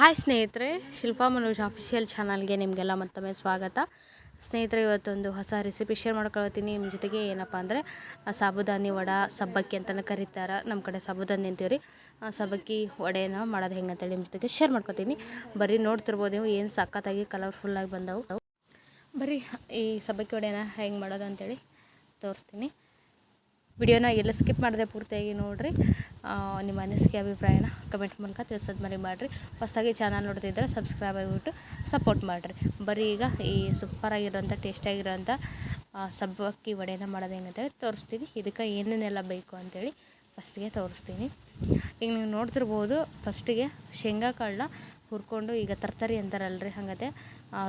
Hi ಸ್ನೇಹಿತರೆ, Shilpa Manoj official ಚಾನಲ್ಗೆ ನಿಮಗೆಲ್ಲ ಮತ್ತೊಮ್ಮೆ ಸ್ವಾಗತ. ಸ್ನೇಹಿತರೆ, ಇವತ್ತೊಂದು ಹೊಸ ರೆಸಿಪಿ ಶೇರ್ ಮಾಡ್ಕೊಳ್ತೀನಿ. ನಿಮ್ಮ ಜೊತೆಗೆ ಏನಪ್ಪ ಅಂದರೆ ಸಾಬುದಾನಿ ವಡ ಸಬ್ಬಕ್ಕಿ ಅಂತಲೇ ಕರೀತಾರೆ. ನಮ್ಮ ಕಡೆ ಸಾಬುದಾನಿ ಅಂತೀವ್ರಿ. ಆ ಸಬ್ಬಕ್ಕಿ ವಡೆನ ಮಾಡೋದು ಹೆಂಗೆ ಅಂತೇಳಿ ನಿಮ್ಮ ಜೊತೆಗೆ ಶೇರ್ ಮಾಡ್ಕೊತೀನಿ. ಬರೀ ನೋಡ್ತಿರ್ಬೋದು ನೀವು, ಏನು ಸಖತ್ತಾಗಿ ಕಲರ್ಫುಲ್ಲಾಗಿ ಬಂದವು. ಬರೀ ಈ ಸಬ್ಬಕ್ಕಿ ವಡೆನ ಹೆಂಗೆ ಮಾಡೋದು ಅಂತೇಳಿ ತೋರಿಸ್ತೀನಿ. ವಿಡಿಯೋನ ಎಲ್ಲ ಸ್ಕಿಪ್ ಮಾಡಿದೆ ಪೂರ್ತಿಯಾಗಿ ನೋಡಿರಿ. ನಿಮ್ಮ ಅನಿಸಿಕೆ, ಅಭಿಪ್ರಾಯನ ಕಮೆಂಟ್ ಮೂಲಕ ತಿಳಿಸೋದು ಮರಿ ಮಾಡಿರಿ. ಹೊಸದಾಗಿ ಚಾನಲ್ ನೋಡ್ತಿದ್ರೆ ಸಬ್ಸ್ಕ್ರೈಬ್ ಆಗಿಬಿಟ್ಟು ಸಪೋರ್ಟ್ ಮಾಡಿರಿ. ಬರೀ ಈಗ ಈ ಸೂಪರಾಗಿರೋಂಥ ಟೇಸ್ಟಾಗಿರೋಂಥ ಸಬ್ಬಕ್ಕಿ ವಡೆನ ಮಾಡೋದು ಹೆಂಗಂತೇಳಿ ತೋರಿಸ್ತೀನಿ. ಇದಕ್ಕೆ ಏನೇನೆಲ್ಲ ಬೇಕು ಅಂತೇಳಿ ಫಸ್ಟಿಗೆ ತೋರಿಸ್ತೀನಿ. ಈಗ ನೀವು ನೋಡ್ತಿರ್ಬೋದು ಫಸ್ಟಿಗೆ ಶೇಂಗಾ ಕಾಳನ್ನ ಹುರ್ಕೊಂಡು ಈಗ ತರ್ತರಿ ಅಂತಾರಲ್ರಿ ಹಂಗತೆ.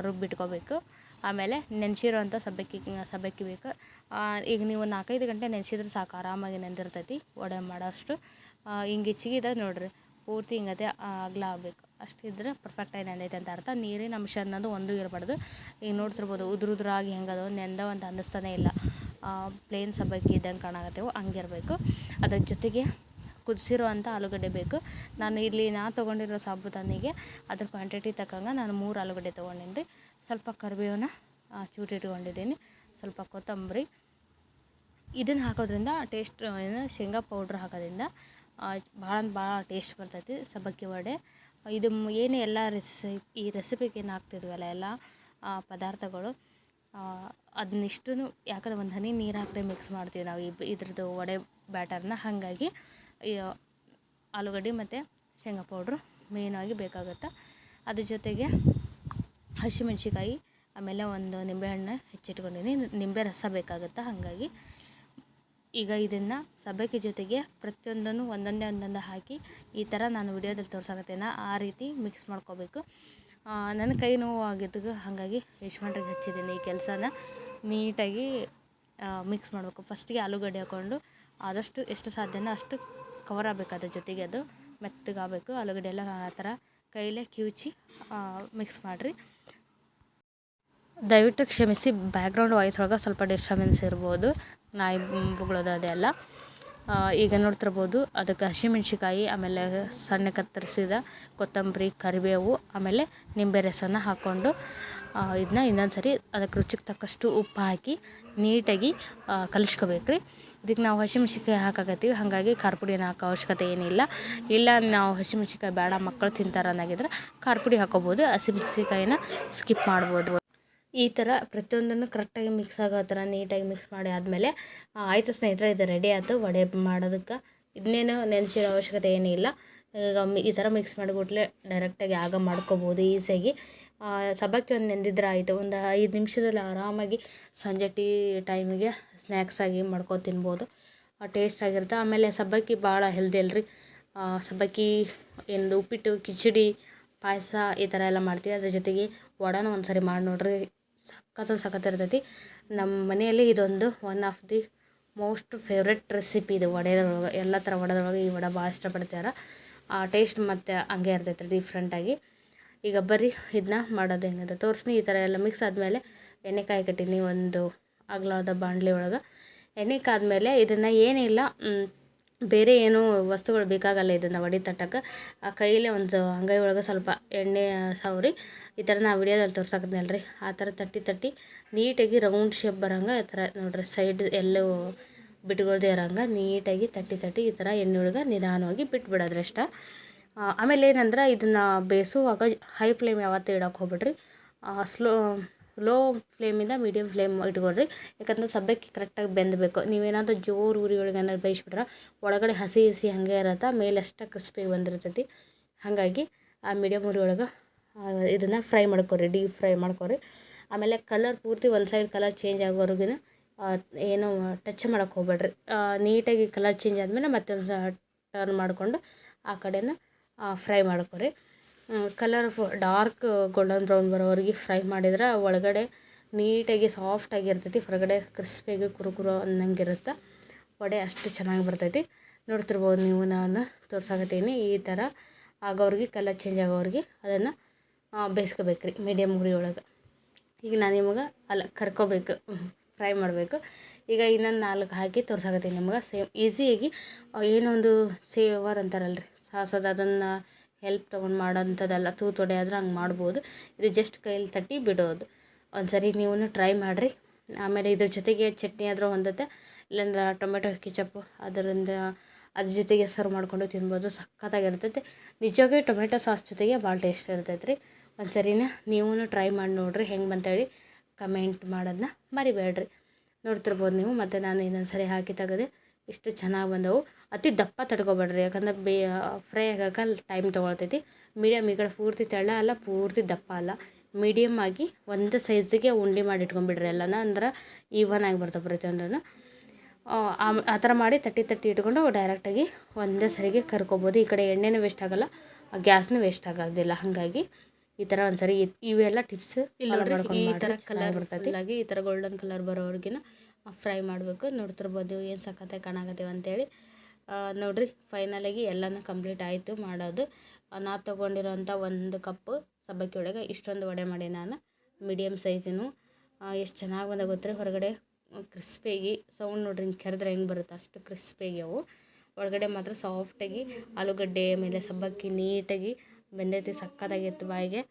ರುಬ್ಬಿಟ್ಕೋಬೇಕು ಆಮೇಲೆ ನೆನೆಸಿರೋಂಥ ಸಬ್ಬಕ್ಕಿ ಸಬ್ಬಕ್ಕಿ ಬೇಕು. ಈಗ ನೀವು ನಾಲ್ಕೈದು ಗಂಟೆ ನೆನೆಸಿದ್ರೆ ಸಾಕು, ಆರಾಮಾಗಿ ನೆಂದಿರ್ತೈತಿ ವಡೆ ಮಾಡೋಷ್ಟು. ಹಿಂಗೆ ಹೆಚ್ಚಿಗಿದೆ ನೋಡಿರಿ, ಪೂರ್ತಿ ಹಿಂಗತೆ ಅಗಲ ಆಗಬೇಕು. ಅಷ್ಟಿದ್ರೆ ಪರ್ಫೆಕ್ಟಾಗಿ ನೆಂದೈತೆ ಅಂತ ಅರ್ಥ. ನೀರಿನ ಅಂಶ ಅನ್ನೋದು ಒಂದು ಇರಬಾರ್ದು. ಈಗ ನೋಡ್ತಿರ್ಬೋದು, ಉದುರು ಉದುರಾಗಿ ಹೆಂಗದವು ನೆಂದವ ಅಂತ ಅನ್ನಿಸ್ತಾನೆ ಇಲ್ಲ. ಪ್ಲೇನ್ ಸಬ್ಬಕ್ಕಿ ಇದ್ದಂಗೆ ಕಾಣಾಕತ್ತೇವು ಹಂಗಿರಬೇಕು. ಅದ್ರ ಜೊತೆಗೆ ಕುದಿಸಿರೋ ಅಂಥ ಆಲೂಗಡ್ಡೆ ಬೇಕು. ನಾನು ಇಲ್ಲಿ ನಾ ತೊಗೊಂಡಿರೋ ಸಾಬುದಾನಿಗೆ ಅದ್ರ ಕ್ವಾಂಟಿಟಿ ತಕ್ಕಂಗೆ ನಾನು ಮೂರು ಆಲೂಗಡ್ಡೆ ತೊಗೊಂಡೇನಿ ರೀ. ಸ್ವಲ್ಪ ಕರಿಬೇವನ್ನ ಚೂಟಿಟ್ಕೊಂಡಿದ್ದೀನಿ ಸ್ವಲ್ಪ ಕೊತ್ತಂಬರಿ. ಇದನ್ನು ಹಾಕೋದ್ರಿಂದ ಟೇಸ್ಟ್ ಏನು, ಶೇಂಗಾ ಪೌಡ್ರ್ ಹಾಕೋದ್ರಿಂದ ಭಾಳ ಭಾಳ ಟೇಸ್ಟ್ ಬರ್ತೈತಿ, ಸಬ್ಬಕ್ಕಿ ವಡೆ. ಇದು ಏನು ಎಲ್ಲ ರೆಸಿಪಿ ಈ ರೆಸಿಪಿಗೆ ಏನು ಹಾಕ್ತಿದ್ವಲ್ಲ ಎಲ್ಲ ಪದಾರ್ಥಗಳು ಅದನ್ನಿಷ್ಟು ಯಾಕಂದ್ರೆ ಒಂದು ಹನಿ ನೀರು ಹಾಕದೆ ಮಿಕ್ಸ್ ಮಾಡ್ತೀವಿ ನಾವು ಇದ್ರದ್ದು ವಡೆ ಬ್ಯಾಟರ್ನ ಹಾಗಾಗಿ ಆಲೂಗಡ್ಡೆ ಮತ್ತು ಶೇಂಗಾ ಪೌಡ್ರು ಮೇಯ್ನಾಗಿ ಬೇಕಾಗುತ್ತೆ. ಅದ್ರ ಜೊತೆಗೆ ಹಸಿಮೆಣ್ಸಿಕಾಯಿ ಆಮೇಲೆ ಒಂದು ನಿಂಬೆಹಣ್ಣು ಹೆಚ್ಚಿಟ್ಕೊಂಡಿನಿ. ನಿಂಬೆ ರಸ ಬೇಕಾಗುತ್ತೆ, ಹಾಗಾಗಿ. ಈಗ ಇದನ್ನು ಸಬ್ಬಕ್ಕಿ ಜೊತೆಗೆ ಪ್ರತಿಯೊಂದನ್ನು ಒಂದೊಂದೇ ಒಂದೊಂದು ಹಾಕಿ ಈ ಥರ ನಾನು ವಿಡಿಯೋದಲ್ಲಿ ತೋರ್ಸಕತ್ತೇನೆ, ಆ ರೀತಿ ಮಿಕ್ಸ್ ಮಾಡ್ಕೋಬೇಕು. ನನ್ನ ಕೈ ನೋವು ಹಾಗಾಗಿ ಯಶ್ವಂಟ್ರಿಗೆ ಹಚ್ಚಿದ್ದೀನಿ ಈ ಕೆಲಸನ. ನೀಟಾಗಿ ಮಿಕ್ಸ್ ಮಾಡಬೇಕು. ಫಸ್ಟಿಗೆ ಆಲೂಗಡ್ಡೆ ಹಾಕ್ಕೊಂಡು ಆದಷ್ಟು ಎಷ್ಟು ಸಾಧ್ಯನೋ ಅಷ್ಟು ಕವರ್ ಆಗಬೇಕು ಅದ್ರ ಜೊತೆಗೆ ಅದು ಮೆತ್ತಗಾಗಬೇಕು. ಆಲೂಗಡ್ಡೆ ಎಲ್ಲ ಆ ಥರ ಕೈಲೇ ಕಿವುಚಿ ಮಿಕ್ಸ್ ಮಾಡಿರಿ. ದಯವಿಟ್ಟು ಕ್ಷಮಿಸಿ ಬ್ಯಾಕ್ಗ್ರೌಂಡ್ ವಾಯ್ಸ್ ಒಳಗೆ ಸ್ವಲ್ಪ ಡಿಸ್ಟರ್ಬೆನ್ಸ್ ಇರ್ಬೋದು. ನಾಯಿ ಬುಗಳೋದು ಅದೆಲ್ಲ ಈಗ ನೋಡ್ತಿರ್ಬೋದು ಅದಕ್ಕೆ ಹಸಿಮೆಣ್ಸಿಕಾಯಿ ಆಮೇಲೆ ಸಣ್ಣ ಕತ್ತರಿಸಿದ ಕೊತ್ತಂಬರಿ, ಕರಿಬೇವು, ಆಮೇಲೆ ನಿಂಬೆ ರಸನ ಹಾಕ್ಕೊಂಡು ಇದನ್ನ ಇನ್ನೊಂದು ಸರಿ ಅದಕ್ಕೆ ರುಚಿಗೆ ತಕ್ಕಷ್ಟು ಉಪ್ಪು ಹಾಕಿ ನೀಟಾಗಿ ಕಲಿಸ್ಕೋಬೇಕು ರೀ ಇದಕ್ಕೆ ನಾವು ಹಸಿಮೆಣ್ಸಿಕಾಯಿ ಹಾಕಾಕತ್ತೀವಿ. ಹಾಗಾಗಿ ಖಾರ ಏನು ಹಾಕೋ ಅವಶ್ಯಕತೆ ಏನಿಲ್ಲ. ಇಲ್ಲ, ನಾವು ಹಸಿಮೆಣ್ಸಿಕಾಯಿ ಬೇಡ ಮಕ್ಕಳು ತಿಂತಾರೆ ಅನ್ನೋಗಿದ್ರೆ ಖಾರ ಪುಡಿ ಹಾಕೋಬೋದು. ಹಸಿಮೆಣ್ಸಿಕಾಯಿನ ಸ್ಕಿಪ್ ಮಾಡ್ಬೋದು. ಈ ಥರ ಪ್ರತಿಯೊಂದನ್ನು ಕರೆಕ್ಟಾಗಿ ಮಿಕ್ಸ್ ಆಗೋ ಥರ ನೀಟಾಗಿ ಮಿಕ್ಸ್ ಮಾಡಿ ಆದಮೇಲೆ ಆಯಿತು ಸ್ನೇಹಿತರೆ, ಇದು ರೆಡಿ ಆಯಿತು. ವಡೆ ಮಾಡೋದಕ್ಕೆ ಇದನ್ನೇನು ನೆನೆಸಿರೋ ಅವಶ್ಯಕತೆ ಏನಿಲ್ಲ. ಈಗ ಈ ಥರ ಮಿಕ್ಸ್ ಮಾಡಿಬಿಟ್ಲೆ ಡೈರೆಕ್ಟಾಗಿ ಆಗ ಮಾಡ್ಕೋಬೋದು ಈಸಿಯಾಗಿ ಸಬಕ್ಕೆ ಒಂದು ನೆಂದಿದ್ರೆ ಆಯಿತು. ಒಂದು ಐದು ನಿಮಿಷದಲ್ಲಿ ಆರಾಮಾಗಿ ಸಂಜೆ ಟೀ ಟೈಮಿಗೆ ಸ್ನ್ಯಾಕ್ಸಾಗಿ ಮಾಡ್ಕೊ ತಿನ್ಬೋದು. ಟೇಸ್ಟ್ ಆಗಿರುತ್ತೆ. ಆಮೇಲೆ ಸಬ್ಬಕ್ಕಿ ಭಾಳ ಹೆಲ್ದಿ ಅಲ್ರಿ. ಸಬ್ಬಕ್ಕಿ ಏನು ಉಪ್ಪಿಟ್ಟು, ಕಿಚಡಿ, ಪಾಯಸ ಈ ಥರ ಎಲ್ಲ ಮಾಡ್ತೀವಿ. ಅದ್ರ ಜೊತೆಗೆ ವಡಾನು ಒಂದು ಸರಿ ಮಾಡಿ ನೋಡ್ರಿ ಸಖತ್ತು ಸಖತ್ ಇರ್ತೈತಿ. ನಮ್ಮ ಮನೆಯಲ್ಲಿ ಇದೊಂದು one of the most favourite recipe ಇದು ವಡೆದೊಳಗೆ ಎಲ್ಲ ಥರ ವಡೆದೊಳಗೆ ಈ ವಡೆ ಭಾಳ ಇಷ್ಟಪಡ್ತಾರೆ. ಆ ಟೇಸ್ಟ್ ಮತ್ತು ಹಂಗೆ ಇರ್ತೈತೆ ಡಿಫ್ರೆಂಟಾಗಿ ಈಗ ಬರೀ ಇದನ್ನ ಮಾಡೋದೇನಿದೆ. ತೋರಿಸ್ನಿ, ಈ ಥರ ಎಲ್ಲ ಮಿಕ್ಸ್ ಆದಮೇಲೆ ಎಣ್ಣೆ ಕಾಯಿ ಕಟ್ಟೀನಿ, ಒಂದು ಅಗಲವಾದ ಬಾಣಲೆ ಒಳಗೆ. ಎಣ್ಣೆ ಕಾದ್ಮೇಲೆ ಇದನ್ನು ಏನಿಲ್ಲ ಬೇರೆ ಏನೂ ವಸ್ತುಗಳು ಬೇಕಾಗಲ್ಲ ಇದನ್ನು ಒಡಿ ತಟ್ಟಕ್ಕೆ ಆ ಕೈಯಲ್ಲೇ ಒಂದು ಅಂಗೈ ಒಳಗೆ ಸ್ವಲ್ಪ ಎಣ್ಣೆ ಸವರಿ, ಈ ಥರ ನಾವು ವಿಡಿಯೋದಲ್ಲಿ ತೋರ್ಸಕ್ಕಲ್ಲ ರೀ ಆ ಥರ ತಟ್ಟಿ ತಟ್ಟಿ ನೀಟಾಗಿ ರೌಂಡ್ ಶೇಪ್ ಬರೋಂಗೆ ಈ ಥರ ನೋಡ್ರಿ ಸೈಡ್ ಎಲ್ಲೂ ಬಿಟ್ಕೊಳ್ದೆ ಇರೋಂಗೆ. ನೀಟಾಗಿ ತಟ್ಟಿ ತಟ್ಟಿ ಈ ಥರ ಎಣ್ಣೆ ಒಳಗೆ ನಿಧಾನವಾಗಿ ಬಿಟ್ಬಿಡೋದ್ರಿ ಇಷ್ಟ ಆಮೇಲೆ ಏನಂದ್ರೆ ಇದನ್ನು ಬೇಯಿಸುವಾಗ ಹೈ ಫ್ಲೇಮ್ ಯಾವತ್ತೂ ಇಡೋಕೆ ಹೋಗ್ಬೇಡ್ರಿ. ಸ್ಲೋ ಲೋ ಫ್ಲೇಮಿಂದ ಮೀಡಿಯಮ್ ಫ್ಲೇಮ್ ಇಟ್ಕೊಳ್ರಿ. ಯಾಕಂದ್ರೆ ಸಬ್ಬಕ್ಕಿ ಕರೆಕ್ಟಾಗಿ ಬೆಂದಬೇಕು. ನೀವೇನಾದರೂ ಜೋರು ಉರಿ ಒಳಗೆ ಏನಾದ್ರು ಬೇಯಿಸ್ಬಿಟ್ರೆ ಒಳಗಡೆ ಹಸಿ ಹಸಿ ಹಾಗೆ ಇರತ್ತೆ, ಮೇಲೆ ಅಷ್ಟೇ ಕ್ರಿಸ್ಪಿಗೆ ಬಂದಿರ್ತೈತಿ. ಹಾಗಾಗಿ ಆ ಮೀಡಿಯಮ್ ಉರಿ ಒಳಗೆ ಇದನ್ನು ಫ್ರೈ ಮಾಡ್ಕೊರಿ ಡೀಪ್ ಫ್ರೈ ಮಾಡ್ಕೊರಿ ಆಮೇಲೆ ಕಲರ್ ಪೂರ್ತಿ ಒಂದು ಸೈಡ್ ಕಲರ್ ಚೇಂಜ್ ಆಗೋವರೆಗೂ ಏನು ಟಚ್ ಮಾಡೋಕ್ಕೆ ಹೋಗ್ಬೇಡ್ರಿ. ನೀಟಾಗಿ ಕಲರ್ ಚೇಂಜ್ ಆದಮೇಲೆ ಮತ್ತೆ ಟರ್ನ್ ಮಾಡಿಕೊಂಡು ಆ ಕಡೆನ ಫ್ರೈ ಮಾಡ್ಕೊರಿ ಕಲರ್ ಡಾರ್ಕ್ ಗೋಲ್ಡನ್ ಬ್ರೌನ್ ಬರೋವರೆಗೆ ಫ್ರೈ ಮಾಡಿದ್ರೆ ಒಳಗಡೆ ನೀಟಾಗಿ ಸಾಫ್ಟಾಗಿ ಇರ್ತೈತಿ ಹೊರಗಡೆ ಕ್ರಿಸ್ಪಿಯಾಗಿ ಕುರುಕುರು ಅನ್ನಂಗಿರುತ್ತೆ. ವಡೆ ಅಷ್ಟು ಚೆನ್ನಾಗಿ ಬರ್ತೈತಿ. ನೋಡ್ತಿರ್ಬೋದು ನೀವು, ನಾನು ತೋರ್ಸಾಕತ್ತೀನಿ ಈ ಥರ ಆಗೋರಿಗೆ ಕಲರ್ ಚೇಂಜ್ ಆಗೋರಿಗೆ ಅದನ್ನು ಬೇಯಿಸ್ಕೋಬೇಕು ರೀ ಮೀಡಿಯಮ್ ಗುರಿ ಒಳಗೆ. ಈಗ ನಾನು ನಿಮಗೆ ಅಲ್ಲ, ಕರ್ಕೋಬೇಕು ಫ್ರೈ ಮಾಡಬೇಕು. ಈಗ ಇನ್ನೊಂದು ನಾಲ್ಕು ಹಾಕಿ ತೋರ್ಸಾಕತ್ತೀನಿ ನಿಮ್ಗೆ. ಸೇಮ್ ಈಸಿಯಾಗಿ ಏನೊಂದು ಸೇವರ್ ಸೇವರ್ ಅಂತಾರಲ್ರಿ. ಸಾಸೋದು ಅದನ್ನು ಹೆಲ್ಪ್ ತೊಗೊಂಡು ಮಾಡೋಂಥದ್ದಲ್ಲ ತೂತು ಆದ್ರೆ ಹಂಗೆ ಮಾಡ್ಬೋದು. ಇದು ಜಸ್ಟ್ ಕೈಯಲ್ಲಿ ತಟ್ಟಿ ಬಿಡೋದು. ಒಂದು ಸರಿ ನೀವು ಟ್ರೈ ಮಾಡಿರಿ. ಆಮೇಲೆ ಇದ್ರ ಜೊತೆಗೆ ಚಟ್ನಿ ಆದರೂ ಹೊಂದುತ್ತೆ ಇಲ್ಲಾಂದ್ರೆ ಟೊಮೆಟೊ ಕೆಚಪ್ಪು ಅದರಿಂದ ಅದ್ರ ಜೊತೆಗೆ ಸರ್ವ್ ಮಾಡಿಕೊಂಡು ತಿನ್ಬೋದು. ಸಖತ್ತಾಗಿರ್ತೈತೆ. ನಿಜವಾಗಿ ಟೊಮೆಟೊ ಸಾಸ್ ಜೊತೆಗೆ ಭಾಳ ಟೇಸ್ಟ್ ಇರ್ತೈತೆ ರೀ ಒಂದು ಸರಿನ ನೀವು ಟ್ರೈ ಮಾಡಿ ನೋಡಿರಿ ಹೆಂಗೆ ಬಂತೇಳಿ. ಕಮೆಂಟ್ ಮಾಡೋದನ್ನ ಮರಿಬೇಡ್ರಿ. ನೋಡ್ತಿರ್ಬೋದು ನೀವು. ಮತ್ತು ನಾನು ಇನ್ನೊಂದು ಸರಿ ಹಾಕಿ ತೆಗೆದೆ ಇಷ್ಟು ಚೆನ್ನಾಗಿ ಬಂದವು. ಅತಿ ದಪ್ಪ ತಡ್ಕೊಬೇಡ್ರಿ. ಯಾಕಂದ್ರೆ ಬೇ ಫ್ರೈ ಆಗಕ್ಕೆ ಟೈಮ್ ತೊಗೊಳ್ತೈತಿ. ಮೀಡಿಯಮ್ ಈ ಕಡೆ ಪೂರ್ತಿ ತೆಳ್ಳ ಅಲ್ಲ ಪೂರ್ತಿ ದಪ್ಪ ಅಲ್ಲ. ಮೀಡಿಯಮ್ ಆಗಿ ಒಂದು ಸೈಜಿಗೆ ಉಂಡೆ ಮಾಡಿ ಇಟ್ಕೊಂಬಿಡ್ರಿ ಎಲ್ಲನ. ಅಂದ್ರೆ ಈವನ್ ಆಗಿ ಬರ್ತವೆ ಪ್ರತಿಯೊಂದನ್ನು ಆ ಥರ ಮಾಡಿ ತಟ್ಟಿ ತಟ್ಟಿ ಇಟ್ಕೊಂಡು ಡೈರೆಕ್ಟಾಗಿ ಒಂದೇ ಸರಿಗೆ ಕರ್ಕೊಬೋದು. ಈ ಕಡೆ ಎಣ್ಣೆನೂ ವೇಸ್ಟ್ ಆಗೋಲ್ಲ ಗ್ಯಾಸ್ನೂ ವೇಸ್ಟ್ ಆಗೋದಿಲ್ಲ. ಹಾಗಾಗಿ ಈ ಥರ ಒಂದು ಸರಿ ಇವೆಲ್ಲ ಟಿಪ್ಸ್ ಇಲ್ಲಿ ನೋಡ್ರಿ, ಈ ಥರ ಕಲರ್ ಬರ್ತೈತಿ. ಹಾಗಾಗಿ ಈ ಥರ ಗೋಲ್ಡನ್ ಕಲರ್ ಬರೋವರೆಗಿನ ಫ್ರೈ ಮಾಡಬೇಕು. ನೋಡ್ತಿರ್ಬೋದು ಏನು ಸಖತ್ತೆ ಕಾಣಾಕತ್ತೀವಿ ಅಂತೇಳಿ. ನೋಡಿರಿ ಫೈನಲಾಗಿ ಎಲ್ಲನೂ ಕಂಪ್ಲೀಟ್ ಆಯಿತು ಮಾಡೋದು. ನಾ ತೊಗೊಂಡಿರೋಂಥ ಒಂದು ಕಪ್ಪು ಸಬ್ಬಕ್ಕಿ ಒಳಗೆ ಇಷ್ಟೊಂದು ವಡೆ ಮಾಡಿ ನಾನು ಮೀಡಿಯಮ್ ಸೈಜಿನೂ ಎಷ್ಟು ಚೆನ್ನಾಗಿ ಬಂದ ಗೊತ್ತಿರಿ? ಹೊರಗಡೆ ಕ್ರಿಸ್ಪಿಯಾಗಿ ಸೌಂಡ್ ನೋಡ್ರಿ, ಹಿಂಗೆ ಕೆರೆದ್ರೆ ಹೆಂಗೆ ಬರುತ್ತೆ? ಅಷ್ಟು ಕ್ರಿಸ್ಪಿಯಾಗಿ ಅವು. ಒಳಗಡೆ ಮಾತ್ರ ಸಾಫ್ಟಾಗಿ ಆಲೂಗಡ್ಡೆ ಮೇಲೆ ಸಬ್ಬಕ್ಕಿ ನೀಟಾಗಿ ಬೆಂದೈತಿ ಸಕ್ಕತ್ತಾಗಿತ್ತು ಬಾಯಿಗೆ.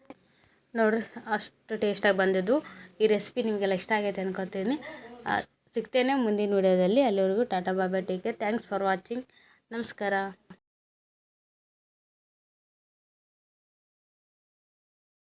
ನೋಡ್ರಿ, ಅಷ್ಟು ಟೇಸ್ಟಾಗಿ ಬಂದಿದ್ದು. ಈ ರೆಸಿಪಿ ನಿಮಗೆಲ್ಲ ಇಷ್ಟ ಆಗೈತೆ ಅನ್ಕೋತೀನಿ. ಸಿಗ್ತೇನೆ ಮುಂದಿನ ವೀಡಿಯೋದಲ್ಲಿ. ಅಲ್ಲಿವರೆಗೂ tata Baba take. Care thanks for watching ನಮಸ್ಕಾರ.